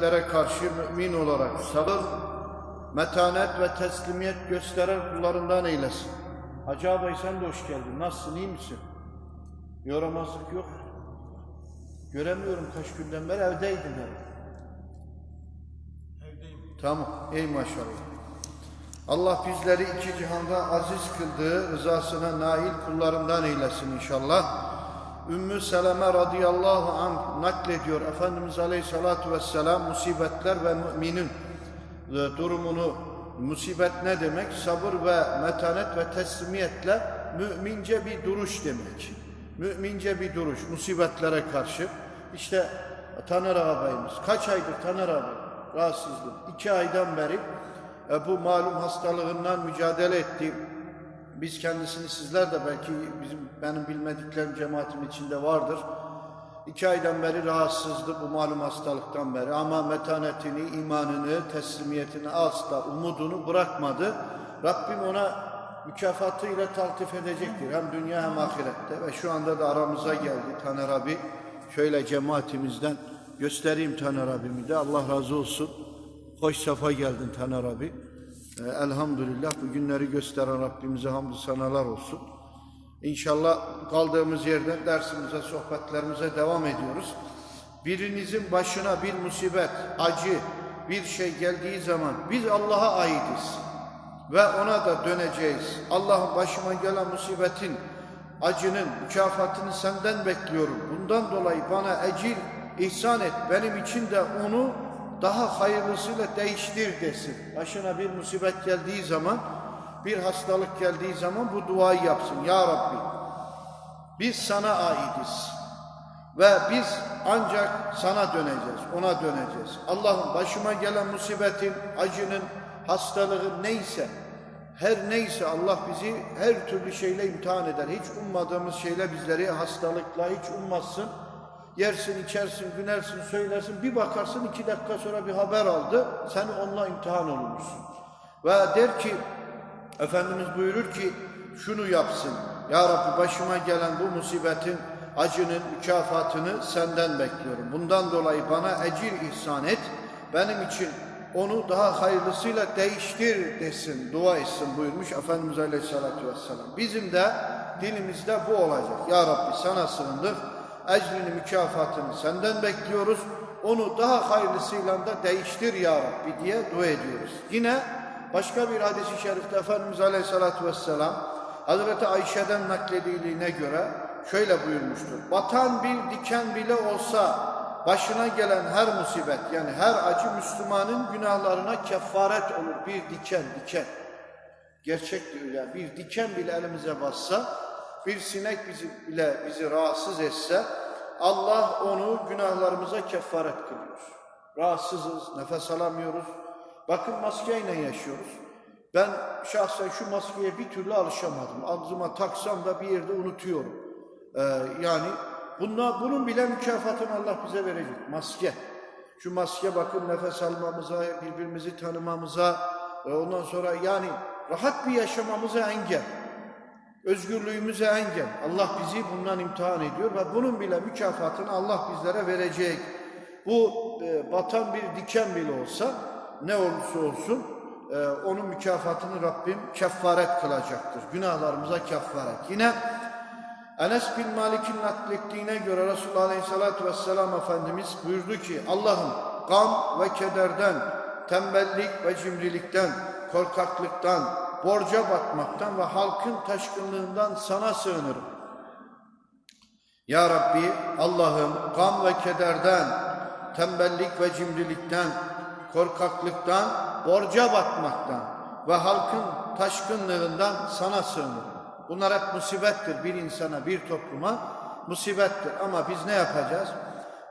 musibetlere karşı mümin olarak sabır, metanet ve teslimiyet gösteren kullarından eylesin. Hacı ağabey sen de hoş geldin. Nasılsın, iyi misin? Yoramazlık yok. Göremiyorum kaç günden beri evdeydin herhalde. Tamam, ey maşallah. Allah bizleri iki cihanda aziz kıldığı rızasına nail kullarından eylesin inşallah. Ümmü Seleme radıyallahu anh naklediyor. Efendimiz aleyhissalatu vesselam musibetler ve müminin e, durumunu musibet ne demek? Sabır ve metanet ve teslimiyetle mümince bir duruş demek. Mümince bir duruş musibetlere karşı. İşte Taner ağabeyimiz kaç aydır Taner ağabey rahatsızlık. iki aydan beri e, bu malum hastalığından mücadele etti. Biz kendisini sizler de belki bizim benim bilmediklerim cemaatim içinde vardır. İki aydan beri rahatsızdı bu malum hastalıktan beri ama metanetini, imanını, teslimiyetini asla, umudunu bırakmadı. Rabbim ona mükafatıyla taltif edecektir. Hem dünya hem ahirette ve şu anda da aramıza geldi Taner abi. Şöyle cemaatimizden göstereyim Taner abimi de Allah razı olsun. Hoş safa geldin Taner abi. Ee, elhamdülillah bu günleri gösteren Rabbimize hamdü sanalar olsun. İnşallah kaldığımız yerden dersimize, sohbetlerimize devam ediyoruz. Birinizin başına bir musibet, acı, bir şey geldiği zaman biz Allah'a aitiz ve ona da döneceğiz. Allah'ım başıma gelen musibetin, acının mükafatını senden bekliyorum. Bundan dolayı bana ecir ihsan et. Benim için de onu daha hayırlısıyla değiştir desin. Başına bir musibet geldiği zaman, bir hastalık geldiği zaman bu duayı yapsın. Ya Rabbi, biz sana aitiz. Ve biz ancak sana döneceğiz, ona döneceğiz. Allah'ım başıma gelen musibetin, acının, hastalığın neyse, her neyse Allah bizi her türlü şeyle imtihan eder. Hiç ummadığımız şeyle bizleri hastalıkla hiç ummazsın. Yersin, içersin, günersin, söylersin. Bir bakarsın iki dakika sonra bir haber aldı. Sen onunla imtihan olmuşsun. Ve der ki, Efendimiz buyurur ki şunu yapsın. Ya Rabbi başıma gelen bu musibetin acının mükafatını senden bekliyorum. Bundan dolayı bana ecir ihsan et. Benim için onu daha hayırlısıyla değiştir desin, dua etsin buyurmuş Efendimiz Aleyhisselatü Vesselam. Bizim de dilimizde bu olacak. Ya Rabbi sana sığındık. Ecrini, mükafatını senden bekliyoruz. Onu daha hayırlısıyla da değiştir ya Rabbi diye dua ediyoruz. Yine başka bir hadisi şerifte Efendimiz Aleyhisselatü Vesselam Hazreti Ayşe'den nakledildiğine göre şöyle buyurmuştur. Batan bir diken bile olsa başına gelen her musibet yani her acı Müslümanın günahlarına kefaret olur. Bir diken, diken. Gerçek diyor ya. Bir diken bile elimize bassa, bir sinek bizi bile bizi rahatsız etse Allah onu günahlarımıza kefaret kılıyor. Rahatsızız, nefes alamıyoruz. Bakın maskeyle yaşıyoruz. Ben şahsen şu maskeye bir türlü alışamadım. Ağzıma taksam da bir yerde unutuyorum. Ee, yani bunlar, bunun bile mükafatını Allah bize verecek. Maske. Şu maske bakın nefes almamıza, birbirimizi tanımamıza, e, ondan sonra yani rahat bir yaşamamıza engel. Özgürlüğümüze engel. Allah bizi bundan imtihan ediyor ve bunun bile mükafatını Allah bizlere verecek. Bu e, batan bir diken bile olsa ne olursa olsun e, onun mükafatını Rabbim kefaret kılacaktır. Günahlarımıza kefaret. Yine Enes bin Malik'in naklettiğine göre Resulullah Aleyhisselatü Vesselam Efendimiz buyurdu ki Allah'ım gam ve kederden, tembellik ve cimrilikten, korkaklıktan, borca batmaktan ve halkın taşkınlığından sana sığınırım. Ya Rabbi Allah'ım gam ve kederden, tembellik ve cimrilikten, korkaklıktan, borca batmaktan ve halkın taşkınlığından sana sığınırım. Bunlar hep musibettir bir insana, bir topluma musibettir. Ama biz ne yapacağız?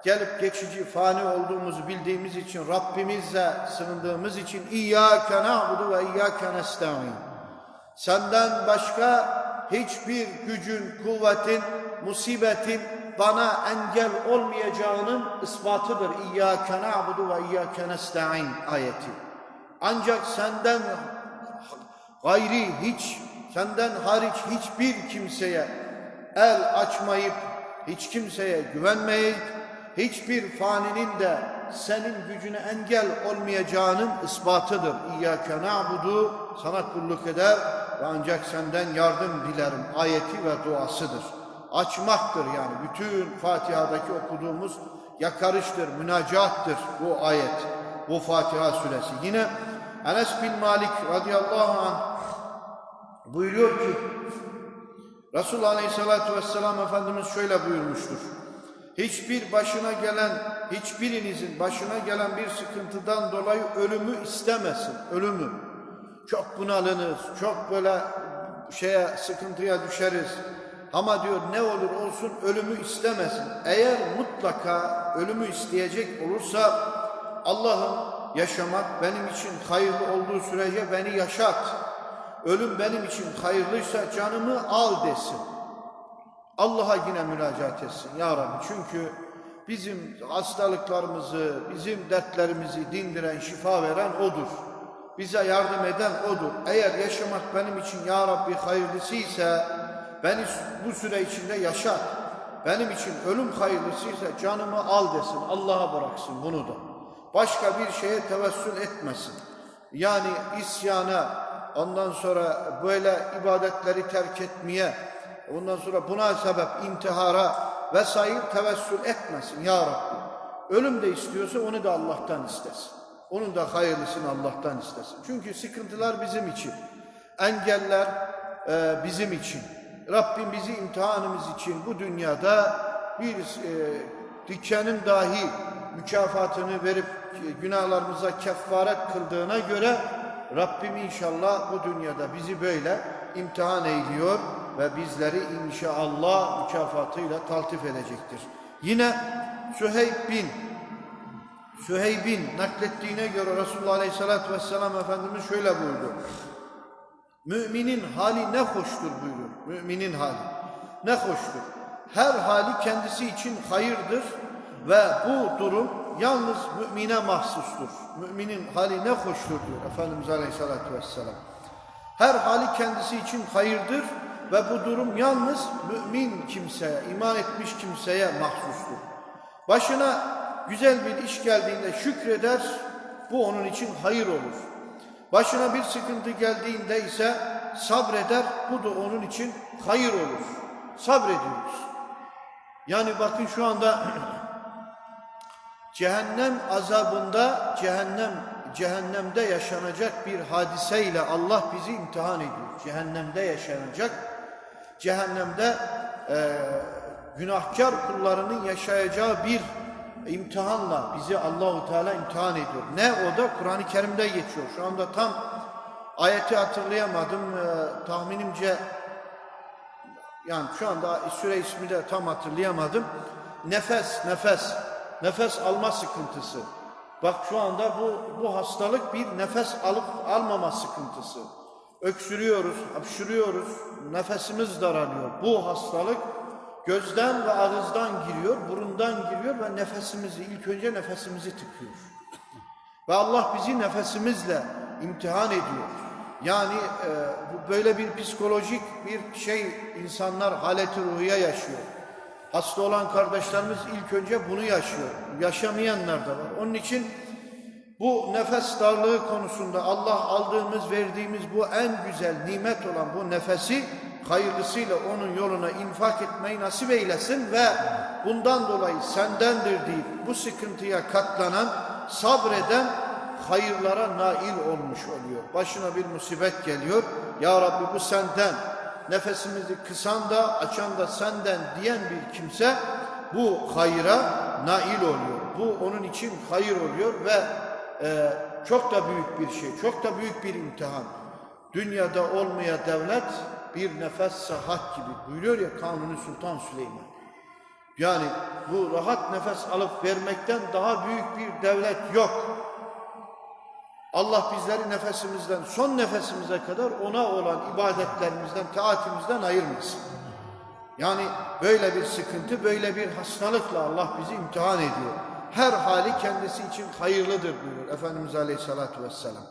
Gelip geçici, fani olduğumuzu bildiğimiz için, Rabbimizle sığındığımız için İyyâke na'budu ve İyyâke nesta'in. Senden başka hiçbir gücün, kuvvetin, musibetin bana engel olmayacağının ispatıdır. İyyâke na'budu ve İyyâke nesta'in ayeti. Ancak senden gayri hiç senden hariç hiçbir kimseye el açmayıp hiç kimseye güvenmeyip hiçbir faninin de senin gücüne engel olmayacağının ispatıdır. İyyâke na'budu sana kulluk eder ve ancak senden yardım dilerim ayeti ve duasıdır. Açmaktır yani bütün Fatiha'daki okuduğumuz yakarıştır, münacattır bu ayet, bu Fatiha suresi. Yine Enes bin Malik radıyallahu anh buyuruyor ki Resulullah Aleyhisselatü Vesselam Efendimiz şöyle buyurmuştur. Hiçbir başına gelen, hiçbirinizin başına gelen bir sıkıntıdan dolayı ölümü istemesin. Ölümü. Çok bunalınız, çok böyle şeye sıkıntıya düşeriz. Ama diyor ne olur olsun ölümü istemesin. Eğer mutlaka ölümü isteyecek olursa Allah'ım yaşamak benim için hayırlı olduğu sürece beni yaşat. Ölüm benim için hayırlıysa canımı al desin. Allah'a yine müracaat etsin ya Rabbi. Çünkü bizim hastalıklarımızı, bizim dertlerimizi dindiren, şifa veren O'dur. Bize yardım eden O'dur. Eğer yaşamak benim için ya Rabbi hayırlısıysa beni bu süre içinde yaşat. Benim için ölüm hayırlısıysa canımı al desin. Allah'a bıraksın bunu da. Başka bir şeye tevessül etmesin. Yani isyana, ondan sonra böyle ibadetleri terk etmeye, ondan sonra buna sebep intihara vesaire tevessül etmesin ya Rabbi. Ölüm de istiyorsa onu da Allah'tan istesin. Onun da hayırlısını Allah'tan istesin. Çünkü sıkıntılar bizim için. Engeller e, bizim için. Rabbim bizi imtihanımız için bu dünyada bir e, dikenin dahi mükafatını verip e, günahlarımıza kefaret kıldığına göre Rabbim inşallah bu dünyada bizi böyle imtihan eyliyor ve bizleri inşallah mükafatıyla taltif edecektir. Yine Süheyb bin Süheyb'in naklettiğine göre Resulullah Aleyhisselatü Vesselam Efendimiz şöyle buyurdu. Müminin hali ne hoştur buyuruyor. Müminin hali ne hoştur. Her hali kendisi için hayırdır ve bu durum yalnız mümine mahsustur. Müminin hali ne hoştur diyor Efendimiz Aleyhisselatü Vesselam. Her hali kendisi için hayırdır ve bu durum yalnız mümin kimseye, iman etmiş kimseye mahsustur. Başına güzel bir iş geldiğinde şükreder, bu onun için hayır olur. Başına bir sıkıntı geldiğinde ise sabreder, bu da onun için hayır olur. Sabrediyoruz. Yani bakın şu anda cehennem azabında, cehennem cehennemde yaşanacak bir hadiseyle Allah bizi imtihan ediyor. Cehennemde yaşanacak, cehennemde e, günahkar kullarının yaşayacağı bir imtihanla bizi Allahu Teala imtihan ediyor. Ne o da Kur'an-ı Kerim'de geçiyor. Şu anda tam ayeti hatırlayamadım. Ee, tahminimce yani şu anda süre ismi de tam hatırlayamadım. Nefes, nefes, nefes alma sıkıntısı. Bak şu anda bu bu hastalık bir nefes alıp almama sıkıntısı. Öksürüyoruz, hapşırıyoruz, nefesimiz daralıyor. Bu hastalık gözden ve ağızdan giriyor, burundan giriyor ve nefesimizi, ilk önce nefesimizi tıkıyor. Ve Allah bizi nefesimizle imtihan ediyor. Yani e, böyle bir psikolojik bir şey insanlar haleti ruhiye yaşıyor. Hasta olan kardeşlerimiz ilk önce bunu yaşıyor. Yaşamayanlar da var. Onun için bu nefes darlığı konusunda Allah aldığımız, verdiğimiz bu en güzel nimet olan bu nefesi hayırlısıyla onun yoluna infak etmeyi nasip eylesin ve bundan dolayı sendendir deyip bu sıkıntıya katlanan, sabreden hayırlara nail olmuş oluyor. Başına bir musibet geliyor. Ya Rabbi bu senden. Nefesimizi kısan da açan da senden diyen bir kimse bu hayıra nail oluyor. Bu onun için hayır oluyor ve e, çok da büyük bir şey, çok da büyük bir imtihan. Dünyada olmaya devlet bir nefes sahat gibi buyuruyor ya Kanuni Sultan Süleyman. Yani bu rahat nefes alıp vermekten daha büyük bir devlet yok. Allah bizleri nefesimizden son nefesimize kadar ona olan ibadetlerimizden, taatimizden ayırmasın. Yani böyle bir sıkıntı, böyle bir hastalıkla Allah bizi imtihan ediyor. Her hali kendisi için hayırlıdır buyuruyor Efendimiz Aleyhisselatü Vesselam.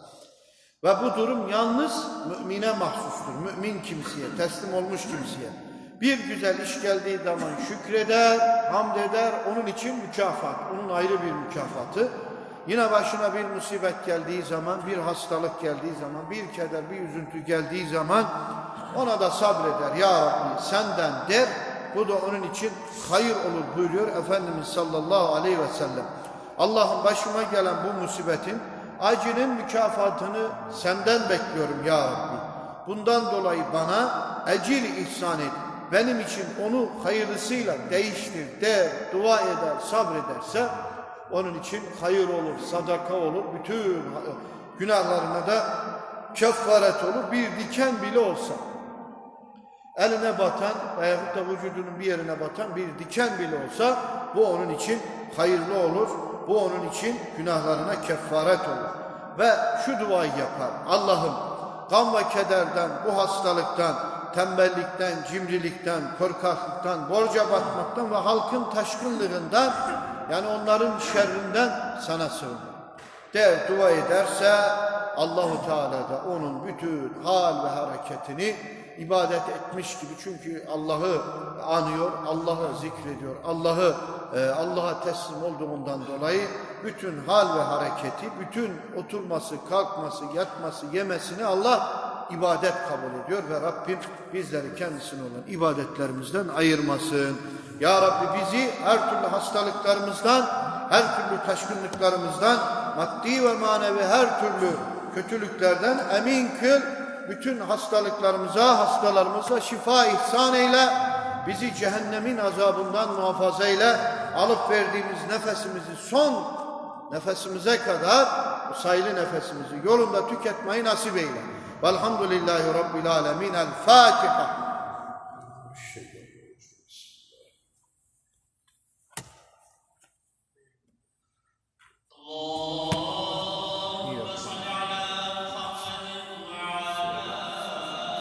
Ve bu durum yalnız mümine mahsustur. Mümin kimseye, teslim olmuş kimseye. Bir güzel iş geldiği zaman şükreder, hamd eder, onun için mükafat, onun ayrı bir mükafatı. Yine başına bir musibet geldiği zaman, bir hastalık geldiği zaman, bir keder, bir üzüntü geldiği zaman ona da sabreder. Ya Rabbi senden der, bu da onun için hayır olur buyuruyor Efendimiz sallallahu aleyhi ve sellem. Allah'ım başıma gelen bu musibetin acının mükafatını senden bekliyorum ya Rabbi. Bundan dolayı bana ecir ihsan et. Benim için onu hayırlısıyla değiştir, der, dua eder, sabrederse onun için hayır olur, sadaka olur, bütün günahlarına da kefaret olur. Bir diken bile olsa eline batan veyahut da vücudunun bir yerine batan bir diken bile olsa bu onun için hayırlı olur. Bu onun için günahlarına kefaret olur. Ve şu duayı yapar. Allah'ım gam ve kederden, bu hastalıktan, tembellikten, cimrilikten, korkaklıktan, borca batmaktan ve halkın taşkınlığından yani onların şerrinden sana sığınırım der dua ederse Allahu Teala da onun bütün hal ve hareketini ibadet etmiş gibi çünkü Allah'ı anıyor, Allah'ı zikrediyor, Allah'ı e, Allah'a teslim olduğundan dolayı bütün hal ve hareketi, bütün oturması, kalkması, yatması, yemesini Allah ibadet kabul ediyor ve Rabbim bizleri kendisine olan ibadetlerimizden ayırmasın. Ya Rabbi bizi her türlü hastalıklarımızdan, her türlü taşkınlıklarımızdan, maddi ve manevi her türlü kötülüklerden emin kıl. Bütün hastalıklarımıza, hastalarımıza şifa ihsan eyle. Bizi cehennemin azabından muhafaza eyle. Alıp verdiğimiz nefesimizi son nefesimize kadar o sayılı nefesimizi yolunda tüketmeyi nasip eyle. Velhamdülillahi Rabbil Alemin. El Fatiha. Şey.